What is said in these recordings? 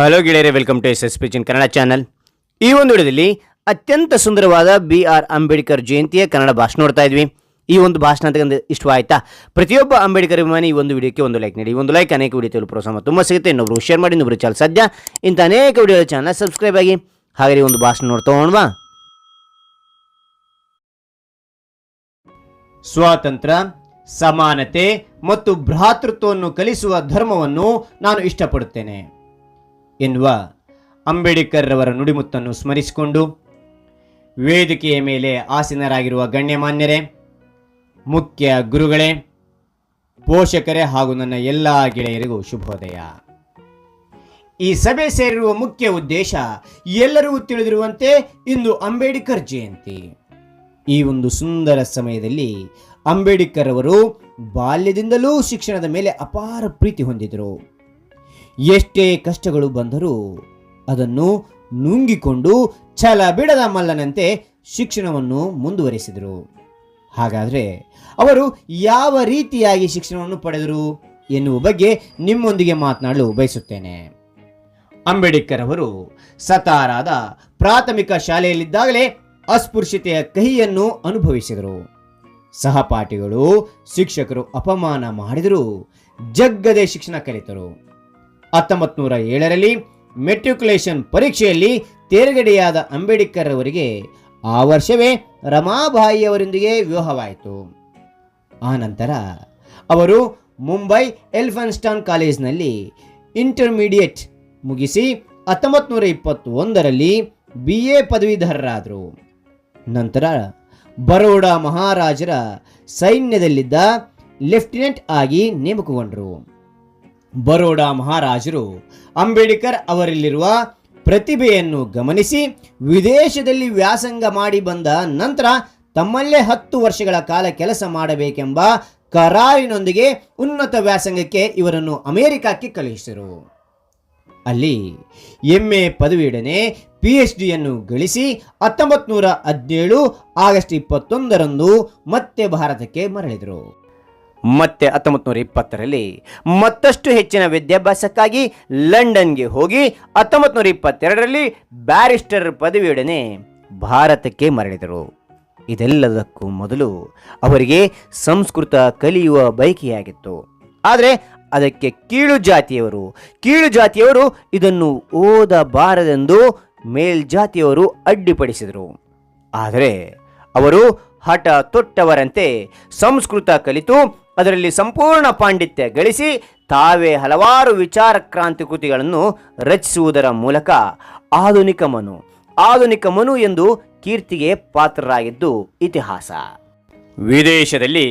Hello ಗೆಳೆಯರೇ welcome to S S ಪಿಚಿನ್ Kannada channel ಈ ಒಂದು ವಿಡಿಯೋದಲ್ಲಿ ಅತ್ಯಂತ ಸುಂದರವಾದ ಬಿ ಆರ್ ಅಂಬೇಡ್ಕರ್ ಜಯಂತಿಯ ಕನ್ನಡ ಭಾಷಣ ನೋಡ್ತಾ ಇದ್ವಿ. ಈ ಒಂದು ಭಾಷಣ ಅಂತಕ್ಕಂಥ ಇಷ್ಟವಾಯ್ತಾ ಪ್ರತಿಯೊಬ್ಬ ಅಂಬೇಡ್ಕರ್ ಅಭಿಮಾನಿ ಈ ಒಂದು ವಿಡಿಯೋಕ್ಕೆ ಒಂದು ಲೈಕ್ ನೀಡಿ. ಒಂದು ಲೈಕ್ ಅನೇಕ ವಿಡಿಯೋ ಪ್ರೋತ್ಸಾಹ ತುಂಬ ಸಿಗುತ್ತೆ. ಇನ್ನೊಬ್ರು ಶೇರ್ ಮಾಡಿ, ಇನ್ನೊಬ್ರು ಚಾನಲ್ ಸದ್ಯ ಇಂಥ ಅನೇಕ ವಿಡಿಯೋ ಚಾನಲ್ ಸಬ್ಸ್ಕ್ರೈಬ್ ಆಗಿ. ಹಾಗೆ ಒಂದು ಭಾಷಣ ನೋಡ್ತಾ ಹೋಗೋಣವಾ? ಸ್ವಾತಂತ್ರ್ಯ, ಸಮಾನತೆ ಮತ್ತು ಭ್ರಾತೃತ್ವವನ್ನು ಕಲಿಸುವ ಧರ್ಮವನ್ನು ನಾನು ಇಷ್ಟಪಡುತ್ತೇನೆ. ಎನ್ನುವ ಅಂಬೇಡ್ಕರ್ ರವರ ನುಡಿಮುತ್ತನ್ನು ಸ್ಮರಿಸಿಕೊಂಡು ವೇದಿಕೆಯ ಮೇಲೆ ಆಸೀನರಾಗಿರುವ ಗಣ್ಯಮಾನ್ಯರೇ, ಮುಖ್ಯ ಗುರುಗಳೇ, ಪೋಷಕರೇ ಹಾಗೂ ನನ್ನ ಎಲ್ಲ ಗೆಳೆಯರಿಗೂ ಶುಭೋದಯ. ಈ ಸಭೆ ಸೇರಿರುವ ಮುಖ್ಯ ಉದ್ದೇಶ ಎಲ್ಲರಿಗೂ ತಿಳಿದಿರುವಂತೆ ಇಂದು ಅಂಬೇಡ್ಕರ್ ಜಯಂತಿ. ಈ ಒಂದು ಸುಂದರ ಸಮಯದಲ್ಲಿ ಅಂಬೇಡ್ಕರ್ ಅವರು ಬಾಲ್ಯದಿಂದಲೂ ಶಿಕ್ಷಣದ ಮೇಲೆ ಅಪಾರ ಪ್ರೀತಿ ಹೊಂದಿದರು ಎಷ್ಟೇ ಕಷ್ಟಗಳು ಬಂದರೂ ಅದನ್ನು ನುಂಗಿಕೊಂಡು ಛಲ ಬಿಡದ ಮಲ್ಲನಂತೆ ಶಿಕ್ಷಣವನ್ನು ಮುಂದುವರಿಸಿದರು. ಹಾಗಾದರೆ ಅವರು ಯಾವ ರೀತಿಯಾಗಿ ಶಿಕ್ಷಣವನ್ನು ಪಡೆದರು ಎನ್ನುವ ಬಗ್ಗೆ ನಿಮ್ಮೊಂದಿಗೆ ಮಾತನಾಡಲು ಬಯಸುತ್ತೇನೆ. ಅಂಬೇಡ್ಕರ್ ಅವರು ಸತಾರಾದ ಪ್ರಾಥಮಿಕ ಶಾಲೆಯಲ್ಲಿದ್ದಾಗಲೇ ಅಸ್ಪೃಶ್ಯತೆಯ ಕಹಿಯನ್ನು ಅನುಭವಿಸಿದರು. ಸಹಪಾಠಿಗಳು, ಶಿಕ್ಷಕರು ಅಪಮಾನ ಮಾಡಿದರೂ ಜಗ್ಗದೆ ಶಿಕ್ಷಣ ಕಲಿತರು. ಹತ್ತೊಂಬತ್ತು ನೂರ ಏಳರಲ್ಲಿ ಮೆಟ್ರಿಕ್ಯುಲೇಷನ್ ಪರೀಕ್ಷೆಯಲ್ಲಿ ತೇರ್ಗಡೆಯಾದ ಅಂಬೇಡ್ಕರ್ ಅವರಿಗೆ ಆ ವರ್ಷವೇ ರಮಾಬಾಯಿ ಅವರೊಂದಿಗೆ ವಿವಾಹವಾಯಿತು. ಆ ನಂತರ ಅವರು ಮುಂಬೈ ಎಲ್ಫನ್ಸ್ಟಾನ್ ಕಾಲೇಜ್ನಲ್ಲಿ ಇಂಟರ್ಮೀಡಿಯೇಟ್ ಮುಗಿಸಿ ಹತ್ತೊಂಬತ್ತು ನೂರ ಇಪ್ಪತ್ತೊಂದರಲ್ಲಿ ಬಿ ಎ ಪದವೀಧರರಾದರು. ನಂತರ ಬರೋಡಾ ಮಹಾರಾಜರ ಸೈನ್ಯದಲ್ಲಿದ್ದ ಲೆಫ್ಟಿನೆಂಟ್ ಆಗಿ ನೇಮಕಗೊಂಡರು. ಬರೋಡಾ ಮಹಾರಾಜರು ಅಂಬೇಡ್ಕರ್ ಅವರಲ್ಲಿರುವ ಪ್ರತಿಭೆಯನ್ನು ಗಮನಿಸಿ ವಿದೇಶದಲ್ಲಿ ವ್ಯಾಸಂಗ ಮಾಡಿ ಬಂದ ನಂತರ ತಮ್ಮಲ್ಲೇ ಹತ್ತು ವರ್ಷಗಳ ಕಾಲ ಕೆಲಸ ಮಾಡಬೇಕೆಂಬ ಕರಾರಿನೊಂದಿಗೆ ಉನ್ನತ ವ್ಯಾಸಂಗಕ್ಕೆ ಇವರನ್ನು ಅಮೆರಿಕಕ್ಕೆ ಕಳುಹಿಸಿದರು. ಅಲ್ಲಿ ಎಂ ಎ ಪದವಿಯೊಡನೆ ಪಿ ಎಚ್ ಡಿಯನ್ನು ಗಳಿಸಿ ಹತ್ತೊಂಬತ್ತು ನೂರ ಹದಿನೇಳು ಆಗಸ್ಟ್ ಇಪ್ಪತ್ತೊಂದರಂದು ಮತ್ತೆ ಭಾರತಕ್ಕೆ ಮರಳಿದರು. ಮತ್ತೆ ಹತ್ತೊಂಬತ್ತು ನೂರ ಇಪ್ಪತ್ತರಲ್ಲಿ ಮತ್ತಷ್ಟು ಹೆಚ್ಚಿನ ವಿದ್ಯಾಭ್ಯಾಸಕ್ಕಾಗಿ ಲಂಡನ್ಗೆ ಹೋಗಿ ಹತ್ತೊಂಬತ್ತು ನೂರ ಇಪ್ಪತ್ತೆರಡರಲ್ಲಿ ಬ್ಯಾರಿಸ್ಟರ್ ಪದವಿಯೊಡನೆ ಭಾರತಕ್ಕೆ ಮರಳಿದರು. ಇದೆಲ್ಲದಕ್ಕೂ ಮೊದಲು ಅವರಿಗೆ ಸಂಸ್ಕೃತ ಕಲಿಯುವ ಬಯಕೆಯಾಗಿತ್ತು. ಆದರೆ ಅದಕ್ಕೆ ಕೀಳು ಜಾತಿಯವರು ಕೀಳು ಜಾತಿಯವರು ಇದನ್ನು ಓದಬಾರದೆಂದು ಮೇಲ್ಜಾತಿಯವರು ಅಡ್ಡಿಪಡಿಸಿದರು. ಆದರೆ ಅವರು ಹಠ ತೊಟ್ಟವರಂತೆ ಸಂಸ್ಕೃತ ಕಲಿತು ಅದರಲ್ಲಿ ಸಂಪೂರ್ಣ ಪಾಂಡಿತ್ಯ ಗಳಿಸಿ ತಾವೇ ಹಲವಾರು ವಿಚಾರ ಕ್ರಾಂತಿ ಕೃತಿಗಳನ್ನು ರಚಿಸುವುದರ ಮೂಲಕ ಆಧುನಿಕ ಮನು ಆಧುನಿಕ ಮನು ಎಂದು ಕೀರ್ತಿಗೆ ಪಾತ್ರರಾಗಿದ್ದು ಇತಿಹಾಸ. ವಿದೇಶದಲ್ಲಿ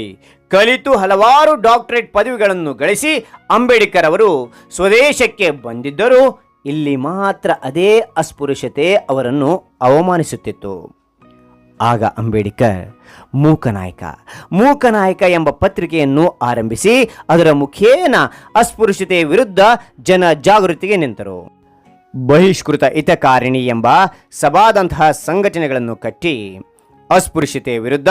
ಕಲಿತು ಹಲವಾರು ಡಾಕ್ಟರೇಟ್ ಪದವಿಗಳನ್ನು ಗಳಿಸಿ ಅಂಬೇಡ್ಕರ್ ಅವರು ಸ್ವದೇಶಕ್ಕೆ ಬಂದಿದ್ದರೂ ಇಲ್ಲಿ ಮಾತ್ರ ಅದೇ ಅಸ್ಪೃಶ್ಯತೆ ಅವರನ್ನು ಅವಮಾನಿಸುತ್ತಿತ್ತು. ಆಗ ಅಂಬೇಡ್ಕರ್, ಮೂಕನಾಯಕ. ಮೂಕನಾಯಕ ಎಂಬ ಪತ್ರಿಕೆಯನ್ನು ಆರಂಭಿಸಿ, ಅದರ ಮುಖೇನ ಅಸ್ಪೃಶ್ಯತೆ ವಿರುದ್ಧ ಜನ ಜಾಗೃತಿಗೆ ನಿಂತರು. ಬಹಿಷ್ಕೃತ ಹಿತಕಾರಿಣಿ ಎಂಬ ಸಭಾದಂತಹ ಸಂಘಟನೆಗಳನ್ನು ಕಟ್ಟಿ, ಅಸ್ಪೃಶ್ಯತೆ ವಿರುದ್ಧ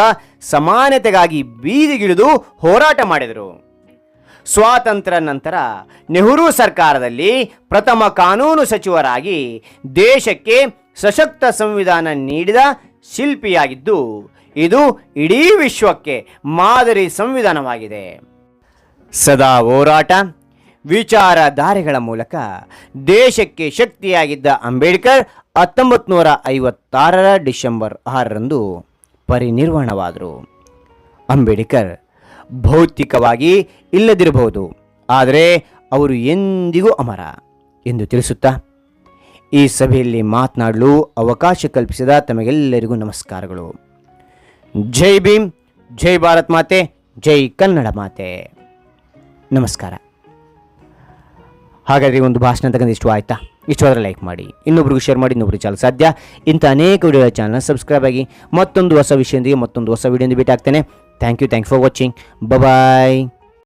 ಸಮಾನತೆಗಾಗಿ ಬೀದಿಗಿಳಿದು ಹೋರಾಟ ಮಾಡಿದರು. ಸ್ವಾತಂತ್ರ್ಯ ನಂತರ ನೆಹರು ಸರ್ಕಾರದಲ್ಲಿ ಪ್ರಥಮ ಕಾನೂನು ಸಚಿವರಾಗಿ ದೇಶಕ್ಕೆ ಸಶಕ್ತ ಸಂವಿಧಾನ ನೀಡಿದ ಶಿಲ್ಪಿಯಾಗಿದ್ದು ಇದು ಇಡೀ ವಿಶ್ವಕ್ಕೆ ಮಾದರಿ ಸಂವಿಧಾನವಾಗಿದೆ. ಸದಾ ಹೋರಾಟ, ವಿಚಾರಧಾರೆಗಳ ಮೂಲಕ ದೇಶಕ್ಕೆ ಶಕ್ತಿಯಾಗಿದ್ದ ಅಂಬೇಡ್ಕರ್ ಹತ್ತೊಂಬತ್ತು ನೂರ ಐವತ್ತಾರರ ಡಿಸೆಂಬರ್ ಆರರಂದು ಪರಿನಿರ್ವಾಣವಾದರು. ಅಂಬೇಡ್ಕರ್ ಭೌತಿಕವಾಗಿ ಇಲ್ಲದಿರಬಹುದು, ಆದರೆ ಅವರು ಎಂದಿಗೂ ಅಮರ ಎಂದು ತಿಳಿಸುತ್ತಾ ಈ ಸಭೆಯಲ್ಲಿ ಮಾತನಾಡಲು ಅವಕಾಶ ಕಲ್ಪಿಸಿದ ತಮಗೆಲ್ಲರಿಗೂ ನಮಸ್ಕಾರಗಳು. ಜೈ ಭೀಮ್, ಜೈ ಭಾರತ್ ಮಾತೆ, ಜೈ ಕನ್ನಡ ಮಾತೆ. ನಮಸ್ಕಾರ. ಹಾಗಾದರೆ ಒಂದು ಭಾಷಣ ತಗೊಂಡು ಇಷ್ಟು ಆಯ್ತಾ? ಇಷ್ಟವಾದರೆ ಲೈಕ್ ಮಾಡಿ. ಇನ್ನೊಬ್ರಿಗೂ ಶೇರ್ ಮಾಡಿ, ಇನ್ನೊಬ್ರಿಗೆ ಚಾಲು ಸಾಧ್ಯ. ಇಂಥ ಅನೇಕ ವಿಡಿಯೋ ಚಾನಲ್ ಸಬ್ಸ್ಕ್ರೈಬ್ ಆಗಿ ಮತ್ತೊಂದು ಹೊಸ ವಿಷಯದೊಂದಿಗೆ ಮತ್ತೊಂದು ಹೊಸ ವಿಡಿಯೋದಿಂದ ಭೇಟಿ ಆಗ್ತೇನೆ thank you thank for watching bye